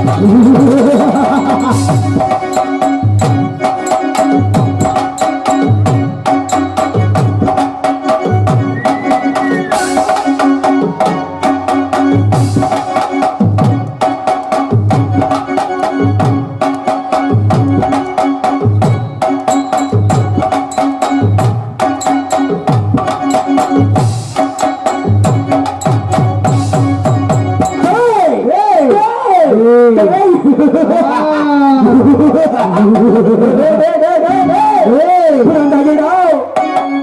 Ha ha ha!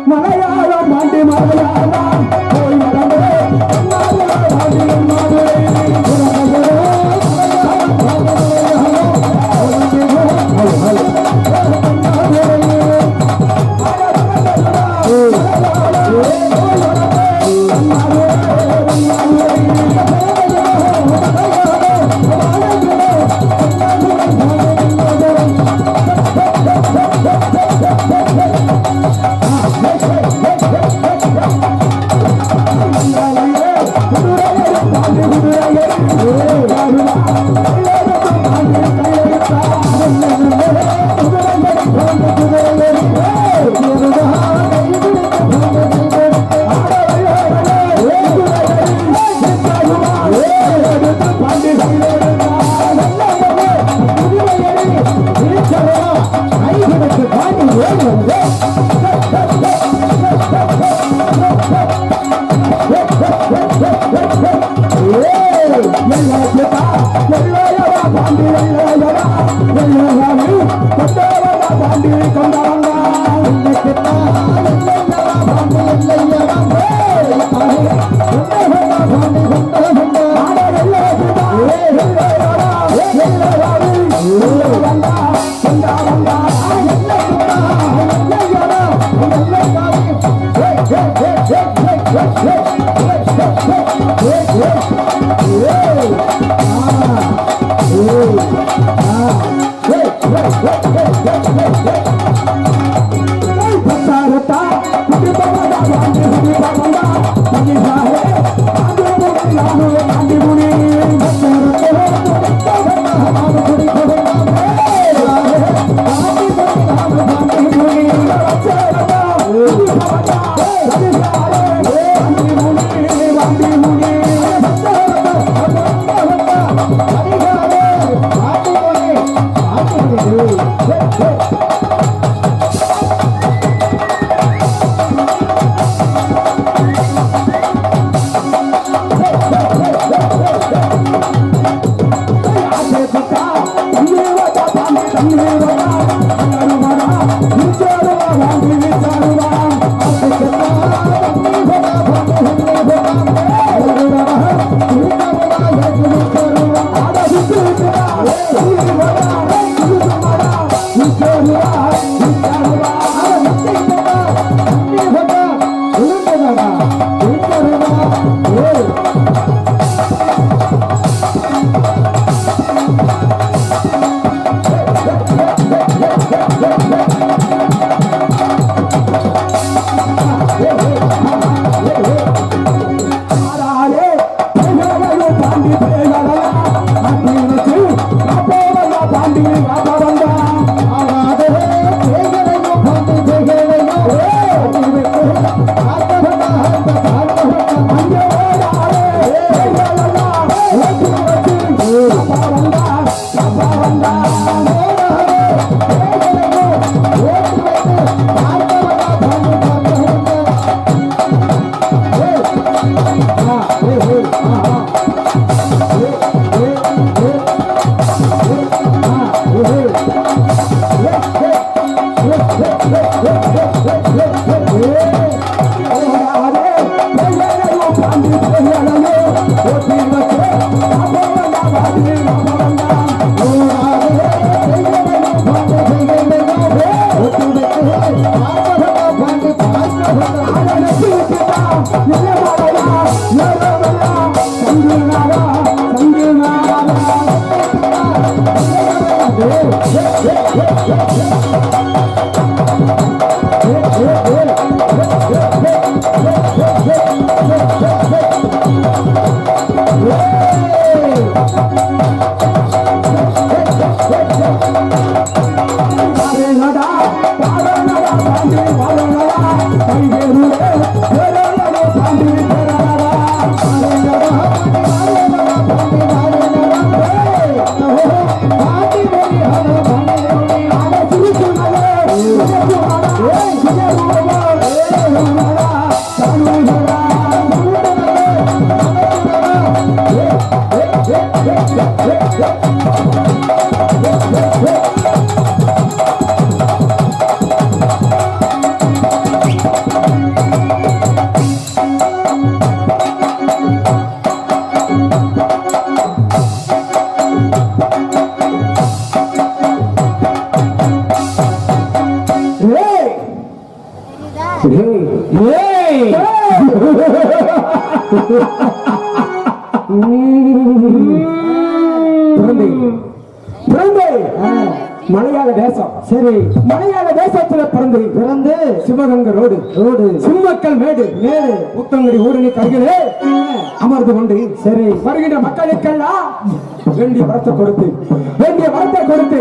Malayalam Pandi Malayalam Hey, hey, hey. Sivaganga road. Road Simmakkal மேடு. மேடு. புத்தங்கடி ஊரணி கருகிலே அமர்ந்து கொண்டு சரி. வருகின்ற மக்களுக்கெல்லாம் வேண்டிய வரத்தை கொடுத்து வேண்டிய வரத்தை கொடுத்து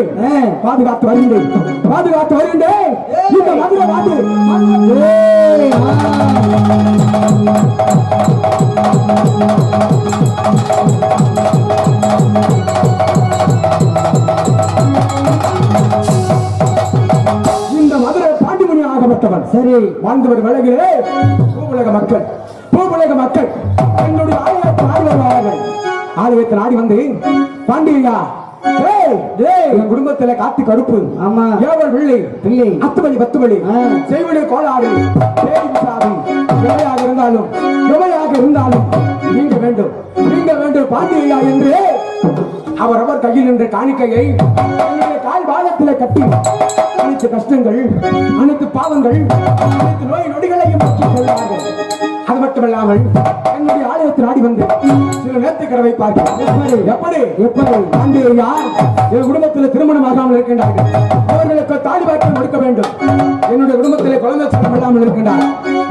பாதுகாத்து வருகின்றேன். பாதுகாத்து வருகின்றேன். இந்த மதுரை வாது ஏய், ஆ. சரி வாழ்ந்தவர் விலகிலே பூவுலக மக்கள் பூவுலக மக்கள் என்னுடைய ஆலயத்தை ஆடி வருவார்கள் ஆலயத்தில் ஆடி வந்து பாண்டியா குடும்பத்துல காத்து கருப்பு. ஆமா. ஏவல் பிள்ளை பிள்ளை அத்துமணி பத்துமணி ஆ. செய்வழி கோளாறு. எவையாக இருந்தாலும் எவையாக இருந்தாலும் நீங்க வேண்டும். நீங்க வேண்டும் பாண்டியா என்று. அவர் அவர் கையில் நின்ற காணிக்கையை என்னுடைய கால் பாதத்திலே கட்டி அனைத்து கஷ்டங்கள் அனைத்து பாவங்கள் அனைத்து நோய் நொடிகளையும் கொள்வார்கள். அது மட்டுமல்லாமல் என்னுடைய ஆலயத்தில் ஆடி வந்து சில நேர்த்திக்கரை வைப்பார்கள் எப்படி எப்படி எப்படி? யார்? என் குடும்பத்தில் திருமணம் ஆகாமல் இருக்கின்றார்கள். அவர்களுக்கு தாலி பாக்கியம் கொடுக்க வேண்டும். என்னுடைய குடும்பத்திலே குழந்தை சட்டம் இல்லாமல் இருக்கின்றார்.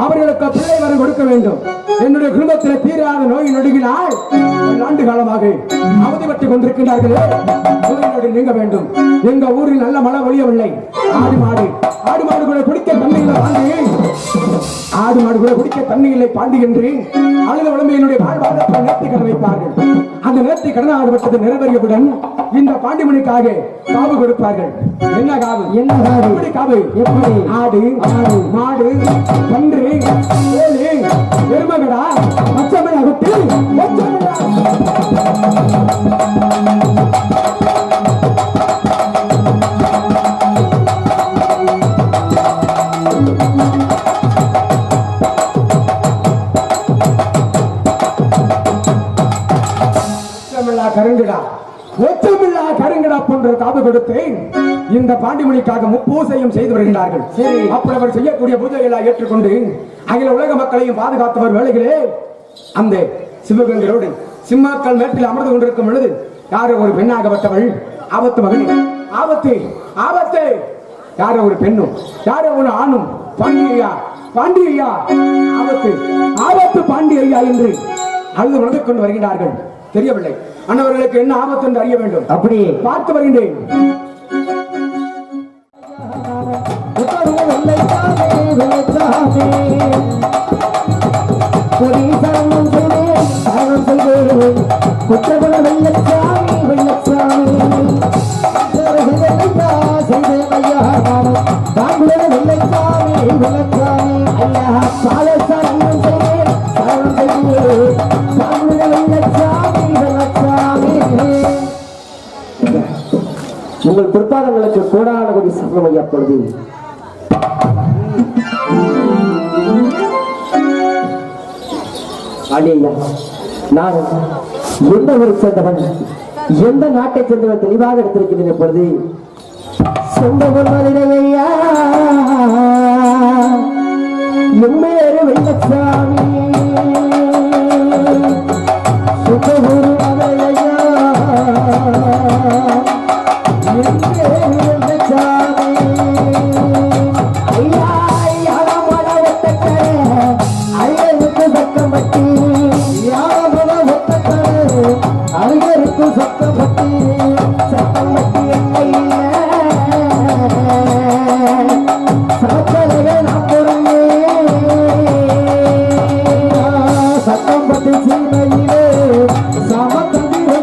அவர்களுக்கு பிள்ளை வரம் கொடுக்க வேண்டும். என்னுடைய குடும்பத்திலே தீராத நோய் நொடுகினால் பல ஆண்டு காலமாக அவதிப்பட்டுக் கொண்டிருக்கின்றார்களே. நோய் நொடி நீங்க வேண்டும். எங்க ஊரில் நல்ல மழை ஒழியவில்லை ஆடு மாடு. ஆடு மாடு கூட குடிக்க தண்ணி இல்லை பாண்டி ஆடு மாடு கூட குடிக்க தண்ணி இல்லை பாண்டி என்று அழுத உடம்பு என்னுடைய வாழ்வாதாரத்தில் நேர்த்தி கடன் வைப்பார்கள். அந்த நேர்த்தி கடன் ஆடுபட்டது நிறைவேறியவுடன் இந்த பாண்டிமணிக்காக காவு கொடுப்பார்கள். என்ன காவு? என்ன காவு? எப்படி காவு? எப்படி? ஆடு மாடு கன்று கோழி எருமகடா மச்சமடா குட்டி இந்த பாண்டிமணிக்காக முப்பூசையும் செய்து வருகிறார்கள் சரி. அப்படி அவர் செய்யக்கூடிய பூஜைகளை ஏற்றுக்கொண்டு அகில உலக மக்களையும் பாதுகாத்தவர் வேலைகளே அந்த சிவகங்கரோடு சிம்மாக்கள் மேட்டில் அமர்ந்து கொண்டிருக்கும் பொழுது யாரோ ஒரு பெண்ணாகப்பட்டவள் ஆபத்து மகனே. ஆபத்து ஆபத்து. யாரோ ஒரு பெண்ணும் யாரோ ஒரு ஆணும் பாண்டியா பாண்டியா ஆபத்து ஆபத்து பாண்டியா என்று அழுது உணர்ந்து கொண்டு வருகிறார்கள் தெரியவில்லை. அண்ணவர்களுக்கு என்ன ஆபத்து என்று அறிய வேண்டும். அப்படி பார்த்து வருகின்றேன். உங்கள் பிற்பாதங்களுக்கு கோடான கோடி சரணம் ஐயா பொழுது. அழியா நான் எந்த ஊரை சேர்ந்தவன். எந்த நாட்டை சேர்ந்தவன் தெளிவாக எடுத்திருக்கிறேன் இப்பொழுது? சொந்த பொன்மதிரையா எம்மேறு வெள்ளச்சாமி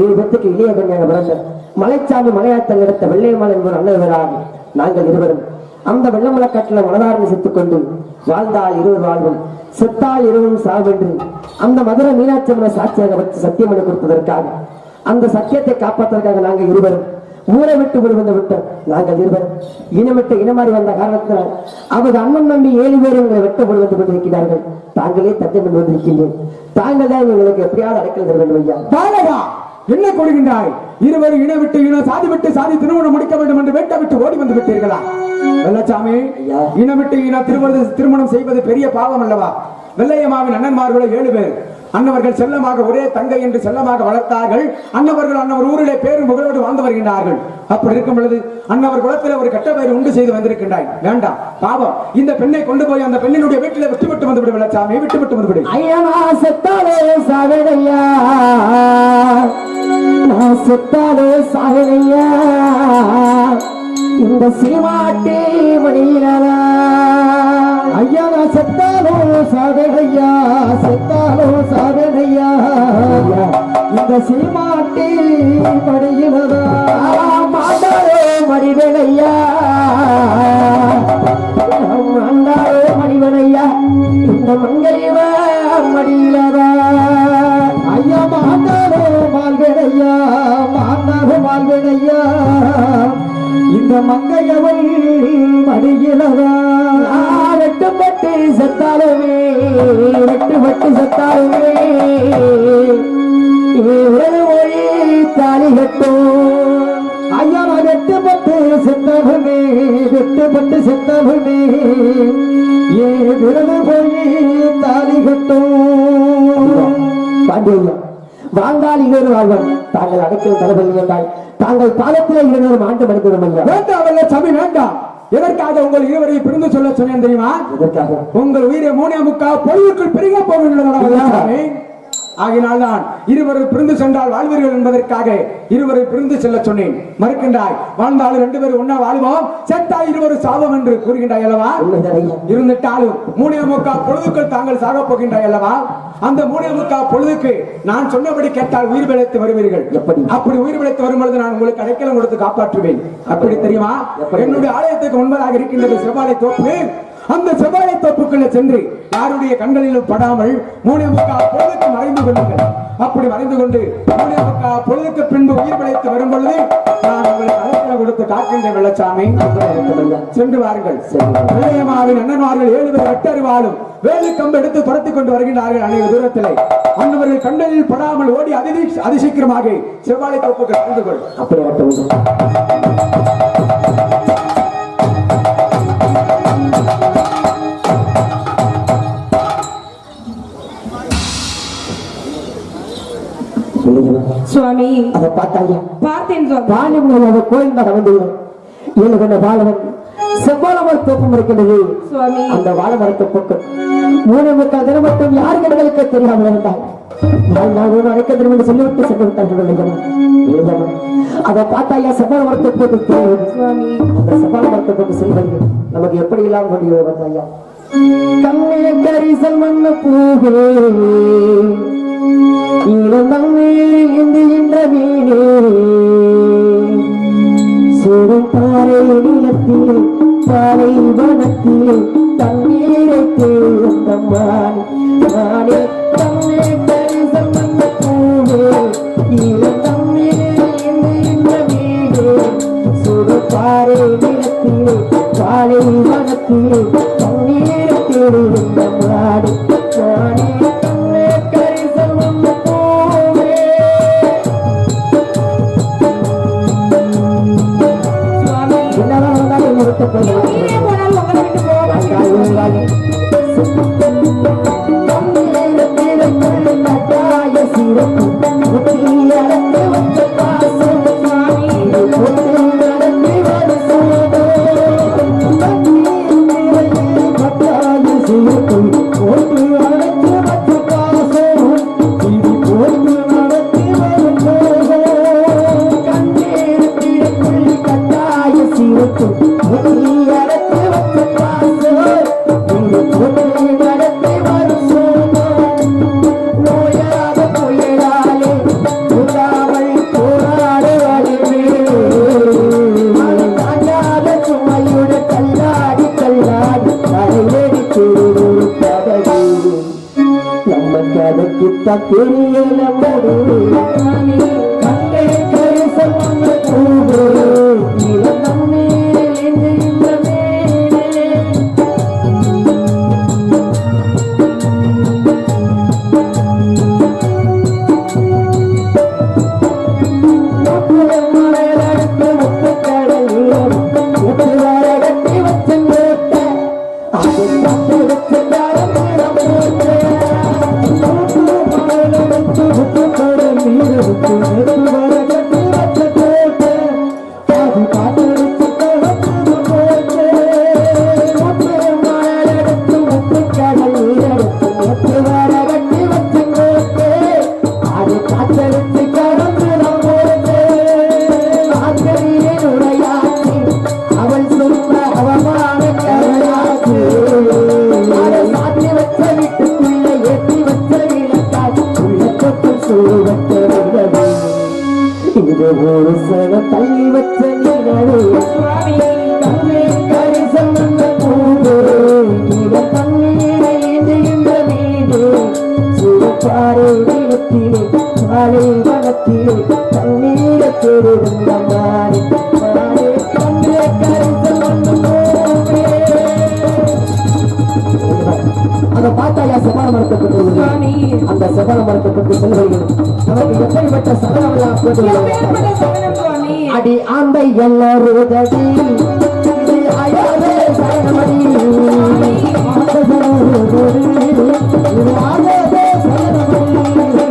ஏழு பேத்துக்கு இளைய பெண்ணாக பிறந்த மலைச்சாமி மலையாத்தல் எடுத்த வெள்ளையம்மாள் என்பவர் அண்ணவராக நாங்கள் இருவரும் அந்த வெள்ளமலக்கட்டில மனதார்ந்து செத்துக் கொண்டு வாழ்ந்தால் இருவர் வாழ்வும். செத்தால் இருவரும் சாவென்று அந்த மதுரை மீனாட்சி அம்மனை சாட்சியாக வச்சு சத்தியமணி கொடுத்ததற்காக அந்த சத்தியத்தை காப்பாற்றுவதற்காக நாங்கள் இருவரும் ஊரை விட்டு விடுவதை விட்டு நாங்கள் இருவரும். இனமிட்டு இனமாறி வந்த காரணத்தினால் அவரது அண்ணன் நம்பி ஏழு பேர் எங்களை வெட்ட விடுவது கொண்டிருக்கிறார்கள். தாங்களே தஞ்சம் கொண்டு வந்திருக்கின்றேன். தாங்கள் தான் எங்களுக்கு எப்படியாவது அடைக்கல் தர வேண்டும் ஐயா. என்ன கொடுக்கின்றாய் இருவர் இன விட்டு இன சாதி விட்டு சாதி திருமணம் முடிக்க வேண்டும் என்று வேட்ட விட்டு ஓடி வந்து விட்டீர்களா? வெள்ளச்சாமி. இனம் விட்டு இன திருவது திருமணம் செய்வது பெரிய பாவம் அல்லவா? வெள்ளையம்மாவின் அண்ணன்மார்களோ ஏழு பேர். அன்னவர்கள் செல்லமாக ஒரே தங்கை என்று செல்லமாக வளர்த்தார்கள். அன்னவர்கள் அன்னவர் ஊரிலே பேரும் புகழோடு வாழ்ந்து வருகின்றார்கள். அப்படி இருக்கும் பொழுது அன்னவர் குலத்தில் ஒரு கெட்ட பெயர் உண்டு செய்து வந்திருக்கின்றாய். வேண்டாம் பாவம். இந்த பெண்ணை கொண்டு போய் அந்த பெண்ணினுடைய வீட்டில் விட்டு விட்டு வந்து விடு வெள்ளச்சாமி விட்டு விட்டு வந்து விடு. நான் செத்தாலே சாகலையா? இந்த சினிமாட்டே மணியிலா ஐயா நான் செத்தாலோ சாகனையா செத்தாலோ சாகனையா இந்த சினிமாட்டே மணியிலதா செத்தவனே ஏ விரது போய் தாலி கட்டும். பாண்டியா வாழ்ந்தால் இன்னொரு வாழ்வன். தாங்கள் அடைக்கல் தரவில்லை என்றால் தாங்கள் பாலத்திலே இன்னொரு ஆண்டு மனிதனும் ஐயா வேண்டாம் வெள்ளச்சாமி வேண்டாம் எதற்காக உங்கள் இருவரையும் பிரிந்து சொல்ல சொன்னேன் தெரியுமா? உங்கள் உயிரை மூணே முக்கா பொழுதுக்குள் பிரிக போகின்றன ஆகினால் தான் இருவரை பிரிந்து சென்றால் வாழ்வீர்கள் என்பதற்காக இருவரை பிரிந்து செல்ல சொன்னேன். மறுக்கின்றாய் வாழ்ந்தாலும் ரெண்டு பேரும் ஒன்னா வாழ்வோம். செத்தா இருவரும் சாவோம் என்று கூறுகின்றாய் அல்லவா? இருந்துட்டாலும் மூணே முக்கா பொழுதுக்குள் தாங்கள் சாக போகின்றாய் அல்லவா? அந்த மூணே முக்கா பொழுதுக்கு நான் சொன்னபடி கேட்டால் உயிர் பிழைத்து வருவீர்கள். எப்படி? அப்படி உயிர் பிழைத்து வரும்பொழுது நான் உங்களுக்கு அடைக்கலம் கொடுத்து காப்பாற்றுவேன். அப்படி தெரியுமா? என்னுடைய ஆலயத்துக்கு முன்பதாக இருக்கின்றது செவ்வாழை தோப்பு. அந்த செவ்வாழை தோப்புக்குள்ள சென்று யாருடைய கண்களிலும் படாமல் மூணே முக்கா பொழுதுக்கு மறைந்து கொள்ளுங்கள். அப்படி மறைந்து கொண்டு மூணே முக்கா பொழுதுக்கு பின்பு உயிர் பிழைத்து வரும் பொழுது நான் உங்களுக்கு அழைப்பில் கொடுத்து காக்கின்ற வெள்ளச்சாமி சென்று வாருங்கள். இளையமாவின் அண்ணன்மார்கள் ஏழு பேர் எட்டரு வாழும் வேலை கம்பு எடுத்து துரத்தி கொண்டு வருகின்றார்கள் அநேக தூரத்திலே. அன்னவர்கள் கண்டலில் படாமல் ஓடி அதி அதிசீக்கிரமாக செவ்வாழை தோப்புக்கு கலந்து கொள். அப்படி சுவாமி அதை பார்த்தாயா? பார்த்தேன் பாண்டியமுடைய கோயில் தான் வந்தீர்கள் ஏழு கொண்ட வாழவன் செவ்வாழமர் தோப்பம் இருக்கின்றது சுவாமி. அந்த வாழ மரத்தை மூணு முக்கால் தினம் மட்டும் யார் கண்களுக்கு தெரியாமல் இருந்தால் அழைக்க என்று சொல்லிவிட்டு சென்று விட்டார்கள்? அதை பார்த்தாயா? செவ்வாழ மரத்தை போட்டு அந்த செவ்வாழ மரத்தை போட்டு செல்வது நமக்கு எப்படி இல்லாமல் கொண்டு வந்தாயா? கண்ணே கரிசல் மண்ண பூவே. இளந்தம்மே இந்துகின்ற மீனே. சுடும் பாறை நிலத்திலே பாலை வனத்தில் தண்ணீரை தேர்ந்த மானே. மானே தண்ணே கரிசல் மண்ண பூவே. இளந்தம்மே இந்துகின்ற மீனே. சுடும் பாறை நிலத்திலே பாலை வனத்திலே தண்ணீரை தேர்ந்த சிறுபாறை நிலத்திலே மாலை வனத்திலே கண்ணீரை பெருந்த மாறி மாறி கண்ணே வந்த பூவே அதை பார்த்தாயா செவன மரத்துக்கு அந்த செவன மரத்துக்கு நமக்கு எப்படிப்பட்ட போட்டு அடி ஆந்தை சரணமடி ஆந்தை Thank you.